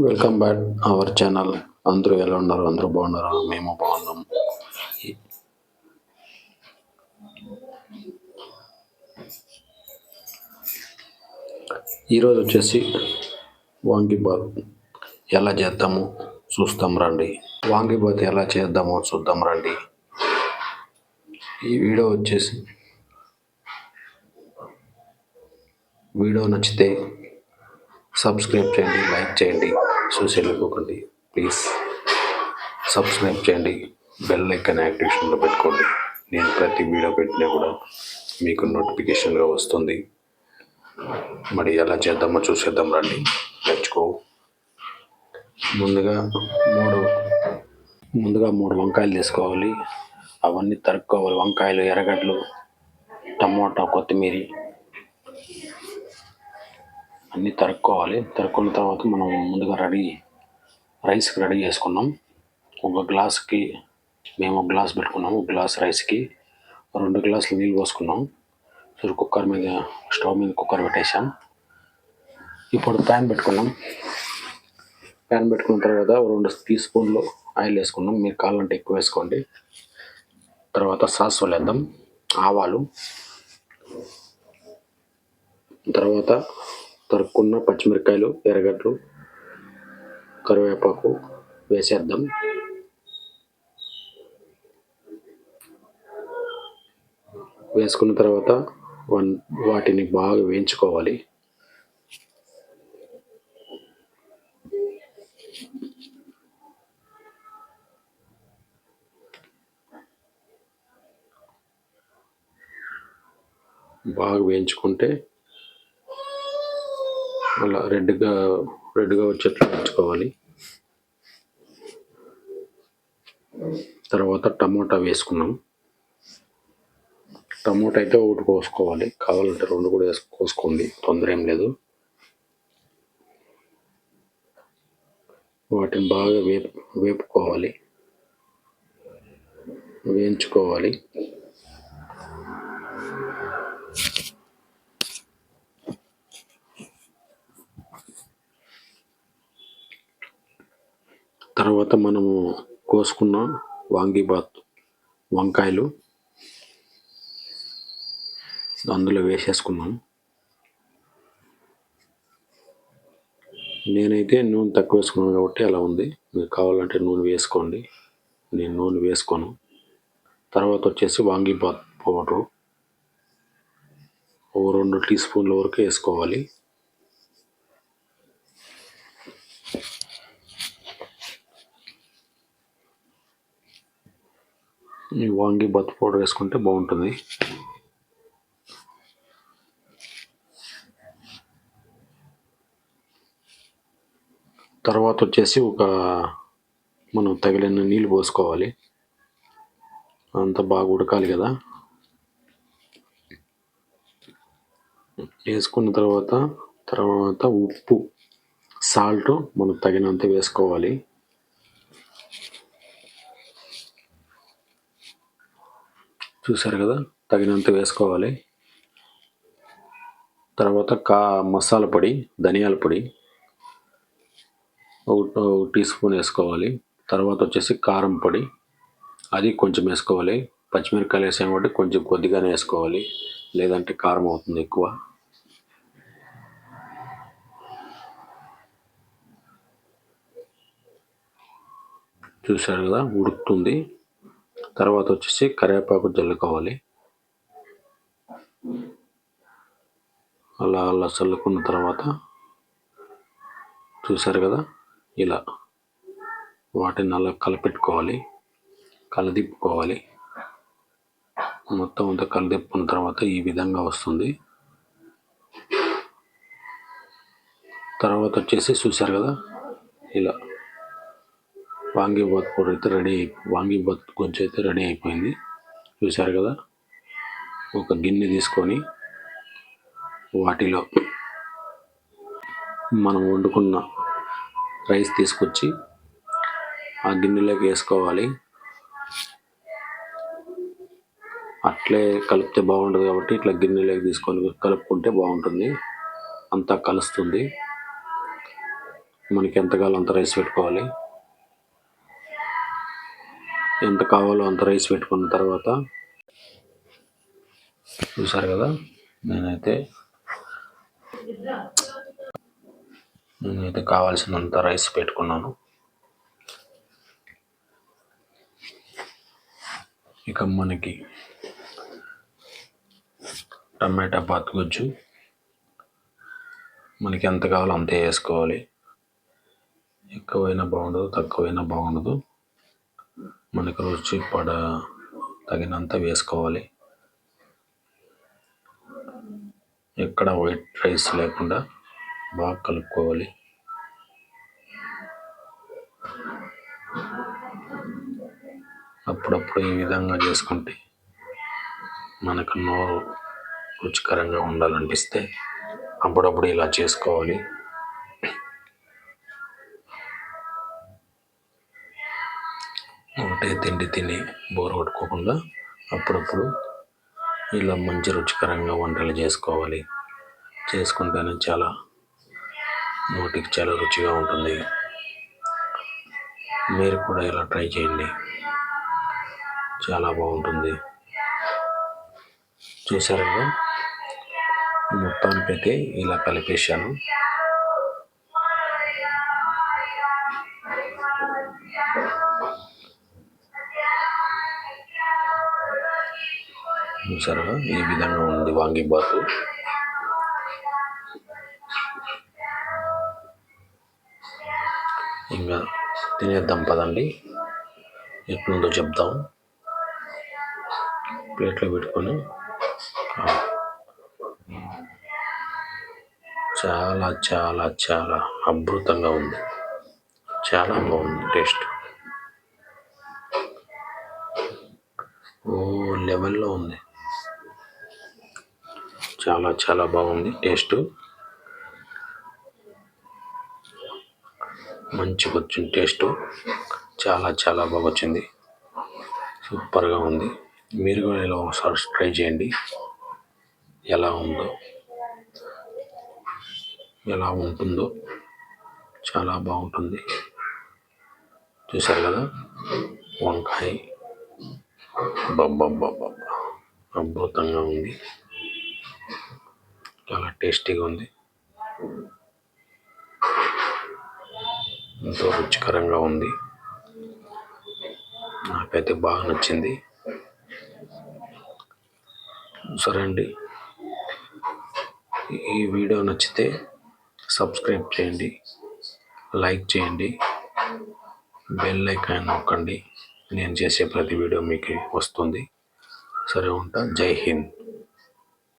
Welcome back our channel. అందరూ ఎలా ఉన్నారు? అందరూ బాగున్నారా? మేము బాగున్నాం. ఈరోజు వచ్చేసి వాంగిబాత్ ఎలా చేద్దాము చూస్తాం రండి. వాంగిబాత్ ఎలా చేద్దామో చూద్దాం రండి. ఈ వీడియో వచ్చేసి వీడియో నచ్చితే సబ్స్క్రైబ్ చేయండి లైక్ చేయండి చూసి వెళ్ళిపోకండి ప్లీజ్ సబ్స్క్రైబ్ చేయండి బెల్ ఐకాన్ యాక్టివేషన్లో పెట్టుకోండి. నేను ప్రతి వీడియో పెట్టినా కూడా మీకు నోటిఫికేషన్గా వస్తుంది. మరి ఎలా చేద్దామో చూసేద్దాం రండి. నేర్చుకో ముందుగా మూడు ముందుగా మూడు వంకాయలు తీసుకోవాలి. అవన్నీ తరుక్కోవాలి. వంకాయలు ఎర్రగడ్డలు టమోటా కొత్తిమీర. అన్నీ తరుక్కోవాలి. తరుక్కున్న తర్వాత మనం ముందుగా రెడీ రైస్కి రెడీ చేసుకున్నాం. ఒక గ్లాస్కి మేము ఒక గ్లాస్ పెట్టుకున్నాము ఒక గ్లాస్ రైస్కి. రెండు గ్లాసులు నీళ్ళు పోసుకున్నాం. సో కుక్కర్ మీద స్టవ్ మీద కుక్కర్ పెట్టేసాం ఇప్పుడు ప్యాన్ పెట్టుకున్నాం. ప్యాన్ పెట్టుకున్న తర్వాత రెండు టీ స్పూన్లు ఆయిల్ వేసుకున్నాం. మీరు కావాలంటే ఎక్కువ వేసుకోండి. తర్వాత సాసులు వేద్దాం ఆవాలు. తర్వాత తరుక్కున్న పచ్చిమిరపకాయలు ఎర్రగడ్డలు కరివేపాకు వేసేద్దాం. వేసుకున్న తర్వాత వన్ వాటిని బాగా వేయించుకోవాలి. బాగా వేయించుకుంటే అలా రెడ్గా రెడ్గా వచ్చేట్లు ఉంచుకోవాలి తర్వాత టమోటా వేసుకున్నాం టమోటా అయితే ఒకటి కోసుకోవాలి. కావాలంటే రెండు కూడా వేసు కోసుకోండి. తొందర ఏం లేదు. వాటిని బాగా వేపు వేపుకోవాలి. వేయించుకోవాలి. తర్వాత మనము కోసుకున్న వాంగీబాత్ వంకాయలు అందులో వేసేసుకున్నాం. నేనైతే నూనె తక్కువ వేసుకున్నాను కాబట్టి అలా ఉంది. మీరు కావాలంటే నూనె వేసుకోండి. నేను నూనె వేసుకోను. తర్వాత వచ్చేసి వాంగీబాత్ పౌడరు. ఓ రెండు టీ స్పూన్ల వరకు వేసుకోవాలి. ఈ బత్ పౌడర్ వేసుకుంటే బాగుంటుంది. తర్వాత వచ్చేసి ఒక మనం తగిలిన నీళ్ళు పోసుకోవాలి. అంత బాగా ఉడకాలి కదా. వేసుకున్న తర్వాత తర్వాత ఉప్పు సాల్ట్ మనం తగినంత వేసుకోవాలి. చూసారు కదా తగినంత వేసుకోవాలి. తర్వాత కా మసాలా పొడి ధనియాల పొడి ఒక టీ స్పూన్ వేసుకోవాలి. తర్వాత వచ్చేసి కారం పొడి అది కొంచెం వేసుకోవాలి. పచ్చిమిరపకాయలు వేసాం కాబట్టి కొంచెం కొద్దిగానే వేసుకోవాలి. లేదంటే కారం అవుతుంది ఎక్కువ. చూసారు కదా ఉడుకుతుంది. తర్వాత వచ్చేసి కరివేపాకు జల్లుకోవాలి. అలా అలా చల్లుకున్న తర్వాత చూసారు కదా ఇలా వాటిని అలా కలపెట్టుకోవాలి కలదిప్పుకోవాలి. మొత్తం అంతా కలదిప్పుకున్న తర్వాత ఈ విధంగా వస్తుంది. తర్వాత వచ్చేసి చూసారు కదా ఇలా వాంగీబాత్ పొడి అయితే రెడీ వాంగీబాత్ కొంచెం అయితే రెడీ అయిపోయింది. చూసారు కదా? ఒక గిన్నె తీసుకొని వాటిలో మనం వండుకున్న రైస్ తీసుకొచ్చి ఆ గిన్నెలోకి వేసుకోవాలి. అట్లే కలిపితే బాగుంటుంది కాబట్టి ఇట్లా గిన్నెలోకి తీసుకొని కలుపుకుంటే బాగుంటుంది. అంతా కలుస్తుంది. మనకి ఎంతకాలం అంత రైస్ పెట్టుకోవాలి? ఎంత కావాలో అంత రైస్ పెట్టుకున్న తర్వాత చూసారు కదా? నేనైతే నేనైతే కావాల్సినంత రైస్ పెట్టుకున్నాను. ఇక మనకి టమాటా బాత్ గుజ్జు. మనకి ఎంత కావాలో అంతే వేసుకోవాలి. ఎక్కువైనా బాగుండదు తక్కువైనా బాగుండదు. మనకు రుచి పడ తగినంత వేసుకోవాలి. ఎక్కడ వైట్ రైస్ లేకుండా బాగా కలుపుకోవాలి. అప్పుడప్పుడు ఈ విధంగా చేసుకుంటే మనకు నోరు రుచికరంగా ఉండాలనిపిస్తే అప్పుడప్పుడు ఇలా చేసుకోవాలి. ఒకటే తిండి తిని బోర్ కొట్టుకోకుండా అప్పుడప్పుడు ఇలా మంచి రుచికరంగా వంటలు చేసుకోవాలి. చేసుకుంటేనే చాలా నోటికి చాలా రుచిగా ఉంటుంది. మీరు కూడా ఇలా ట్రై చేయండి. చాలా బాగుంటుంది. చూసారు కదా మొత్తానికైతే ఇలా కలిపేశాను. చూసారా? ఈ విధంగా ఉంది వాంగిబాతు ఇంకా తినేద్దాం పదండి. ఎట్లుందో చెప్దాం. ప్లేట్లో పెట్టుకొని. చాలా చాలా చాలా అద్భుతంగా ఉంది. చాలా బాగుంది టేస్ట్. ఓ లెవెల్లో ఉంది. చాలా చాలా బాగుంది. టేస్ట్. మంచిగా వచ్చింది టేస్ట్. చాలా చాలా బాగా వచ్చింది. సూపర్గా ఉంది. మీరు కూడా ఇలా ఒకసారి ట్రై చేయండి. ఎలా ఉందో. ఎలా ఉంటుందో. చాలా బాగుంటుంది. చూసారు కదా? వంకాయ. బాబ్బా అద్భుతంగా ఉంది. చాలా టేస్టీగా ఉంది. ఎంతో రుచికరంగా ఉంది. నాకైతే బాగా నచ్చింది. సరే అండి. ఈ వీడియో నచ్చితే సబ్స్క్రైబ్ చేయండి. లైక్ చేయండి. బెల్ ఐకాన్ నొక్కండి. నేను చేసే ప్రతి వీడియో మీకు వస్తుంది. సరే ఉంటా. జై హింద్.